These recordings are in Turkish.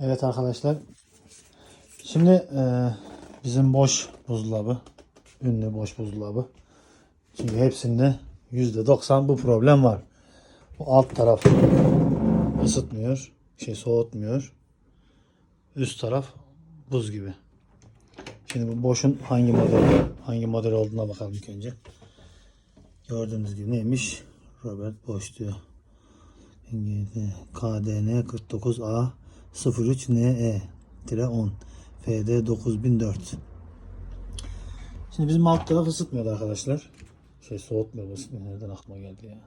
Evet arkadaşlar. Şimdi e, bizim boş buzdolabı, ünlü boş buzdolabı. Çünkü hepsinde %90 bu problem var. Bu alt taraf ısıtmıyor, şey soğutmuyor. Üst taraf buz gibi. Şimdi bu boşun hangi model hangi model olduğuna bakalım ilk önce. Gördüğünüz gibi neymiş? Robert Bosch diyor. KDN 49A 03 NE 10 FD 9004 Şimdi bizim alt taraf ısıtmıyordu arkadaşlar. Şey soğutmuyordu ısıtmıyor. Nereden aklıma geldi ya.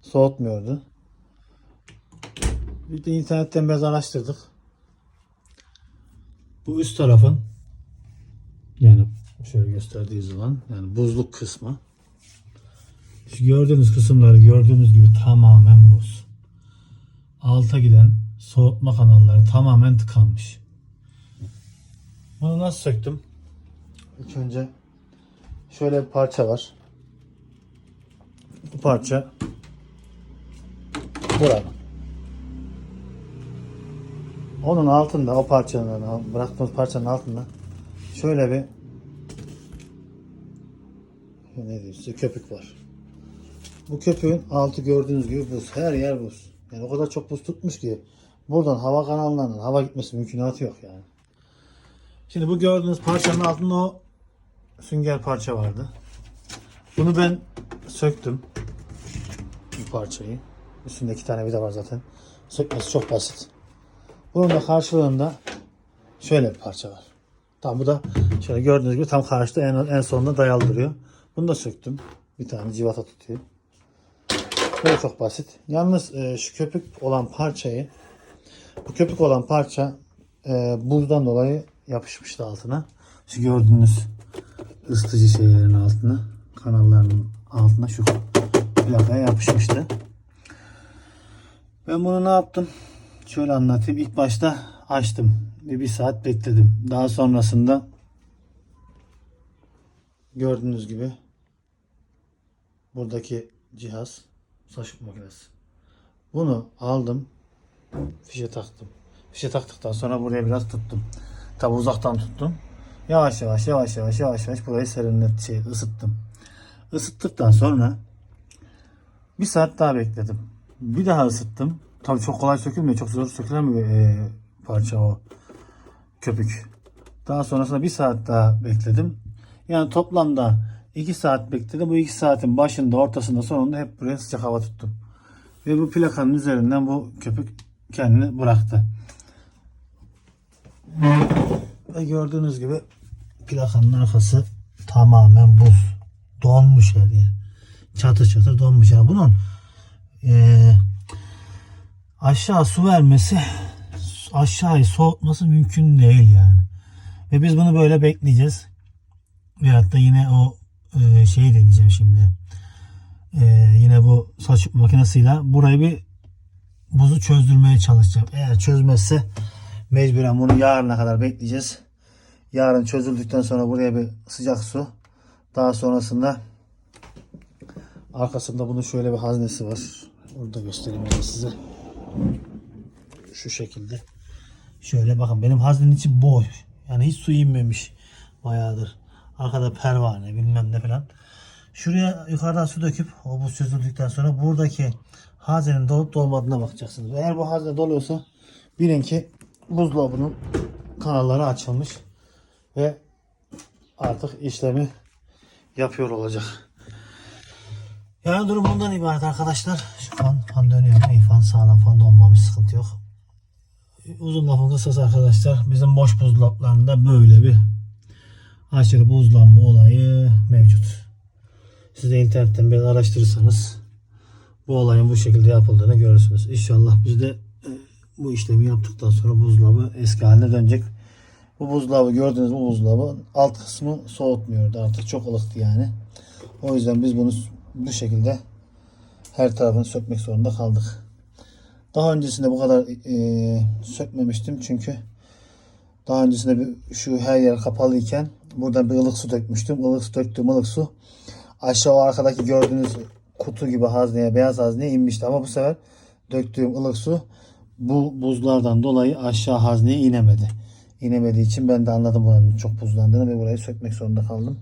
Soğutmuyordu. Bir de internetten biraz araştırdık. Bu üst tarafın yani şöyle gösterdiği zaman yani buzluk kısmı şu gördüğünüz kısımları gördüğünüz gibi tamamen buz. Alta giden soğutma kanalları tamamen tıkanmış. Bunu nasıl söktüm? İlk önce şöyle bir parça var. Bu parça burada. Onun altında o parçanın bıraktığımız parçanın altında şöyle bir ne diyeyim size köpük var. Bu köpüğün altı gördüğünüz gibi buz. Her yer buz. Yani o kadar çok buz tutmuş ki buradan hava kanallarından hava gitmesi mümkünatı yok yani. Şimdi bu gördüğünüz parçanın altında o sünger parça vardı. Bunu ben söktüm. Bu parçayı. Üstünde iki tane vida var zaten. Sökmesi çok basit. Bunun da karşılığında şöyle bir parça var. Tam bu da şöyle gördüğünüz gibi tam karşıda en, en sonunda dayalı duruyor. Bunu da söktüm. Bir tane civata tutuyor. Böyle çok basit. Yalnız e, şu köpük olan parçayı bu köpük olan parça e, buzdan dolayı yapışmıştı altına. Şu gördüğünüz ısıtıcı şeylerin altına kanallarının altına şu plakaya yapışmıştı. Ben bunu ne yaptım? Şöyle anlatayım. İlk başta açtım. Bir, bir saat bekledim. Daha sonrasında gördüğünüz gibi buradaki cihaz saç makinesi. Bunu aldım. Fişe taktım. Fişe taktıktan sonra buraya biraz tuttum. Tabi uzaktan tuttum. Yavaş yavaş yavaş yavaş yavaş yavaş burayı serinlet şey ısıttım. Isıttıktan sonra bir saat daha bekledim. Bir daha ısıttım. Tabi çok kolay sökülmüyor. Çok zor sökülemiyor e, parça o köpük. Daha sonrasında bir saat daha bekledim. Yani toplamda 2 saat bekledim. Bu 2 saatin başında, ortasında, sonunda hep buraya sıcak hava tuttum. Ve bu plakanın üzerinden bu köpük kendini bıraktı. Ve gördüğünüz gibi plakanın arkası tamamen buz. Donmuş her yer. Çatır çatır donmuş. Yani bunun eee aşağı su vermesi aşağıyı soğutması mümkün değil yani. Ve biz bunu böyle bekleyeceğiz. Veyahut da yine o e, şeyi deneyeceğim şimdi. E, yine bu saç makinesiyle burayı bir buzu çözdürmeye çalışacağım. Eğer çözmezse mecburen bunu yarına kadar bekleyeceğiz. Yarın çözüldükten sonra buraya bir sıcak su. Daha sonrasında arkasında bunun şöyle bir haznesi var. Orada göstereyim size. Şu şekilde. Şöyle bakın benim haznenin içi boş. Yani hiç su inmemiş bayağıdır. Arkada pervane bilmem ne falan. Şuraya yukarıdan su döküp o buz çözüldükten sonra buradaki haznenin dolup dolmadığına bakacaksınız. Eğer bu hazne doluyorsa bilin ki buzdolabının kanalları açılmış ve artık işlemi yapıyor olacak. Yani durum bundan ibaret arkadaşlar. Şu fan, fan dönüyor. İyi fan sağlam fan donmamış sıkıntı yok. Uzun lafın kısası arkadaşlar bizim boş buzdolaplarında böyle bir aşırı buzlanma olayı mevcut. Siz de internetten biraz araştırırsanız bu olayın bu şekilde yapıldığını görürsünüz. İnşallah biz de e, bu işlemi yaptıktan sonra buzdolabı eski haline dönecek. Bu buzdolabı gördüğünüz bu buzdolabı alt kısmı soğutmuyordu artık çok ılıktı yani. O yüzden biz bunu bu şekilde her tarafını sökmek zorunda kaldık. Daha öncesinde bu kadar e, sökmemiştim çünkü daha öncesinde bir, şu her yer kapalıyken buradan bir ılık su dökmüştüm. Ilık su döktüğüm ılık su aşağı arkadaki gördüğünüz kutu gibi hazneye, beyaz hazneye inmişti. Ama bu sefer döktüğüm ılık su bu buzlardan dolayı aşağı hazneye inemedi. İnemediği için ben de anladım buranın çok buzlandığını ve burayı sökmek zorunda kaldım.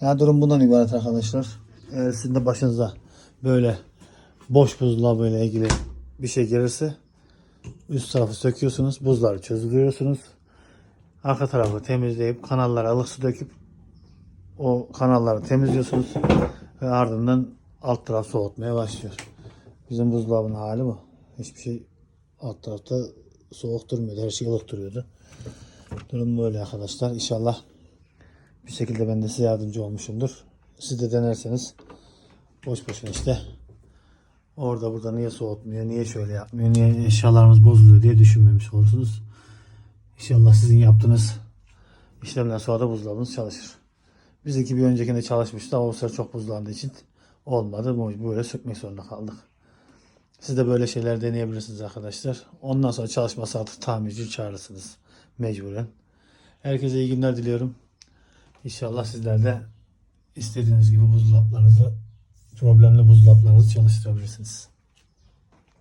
Yani durum bundan ibaret arkadaşlar. Eğer sizin de başınıza böyle boş buzla böyle ilgili bir şey gelirse üst tarafı söküyorsunuz. Buzları çözülüyorsunuz. Arka tarafı temizleyip kanallara ılık su döküp o kanalları temizliyorsunuz ve ardından alt taraf soğutmaya başlıyor. Bizim buzdolabının hali bu. Hiçbir şey alt tarafta soğuk durmuyordu. Her şey ılık duruyordu. Durum böyle arkadaşlar. İnşallah bir şekilde ben de size yardımcı olmuşumdur. Siz de denerseniz boş boşuna işte orada burada niye soğutmuyor, niye şöyle yapmıyor, niye eşyalarımız bozuluyor diye düşünmemiş olursunuz. İnşallah sizin yaptığınız işlemden sonra da buzdolabınız çalışır. Bizdeki bir öncekinde çalışmıştı ama o sefer çok buzlandığı için olmadı. Böyle sökmek zorunda kaldık. Siz de böyle şeyler deneyebilirsiniz arkadaşlar. Ondan sonra çalışmasa artık tamirci çağırırsınız mecburen. Herkese iyi günler diliyorum. İnşallah sizler de istediğiniz gibi buzdolaplarınızı, problemli buzdolaplarınızı çalıştırabilirsiniz.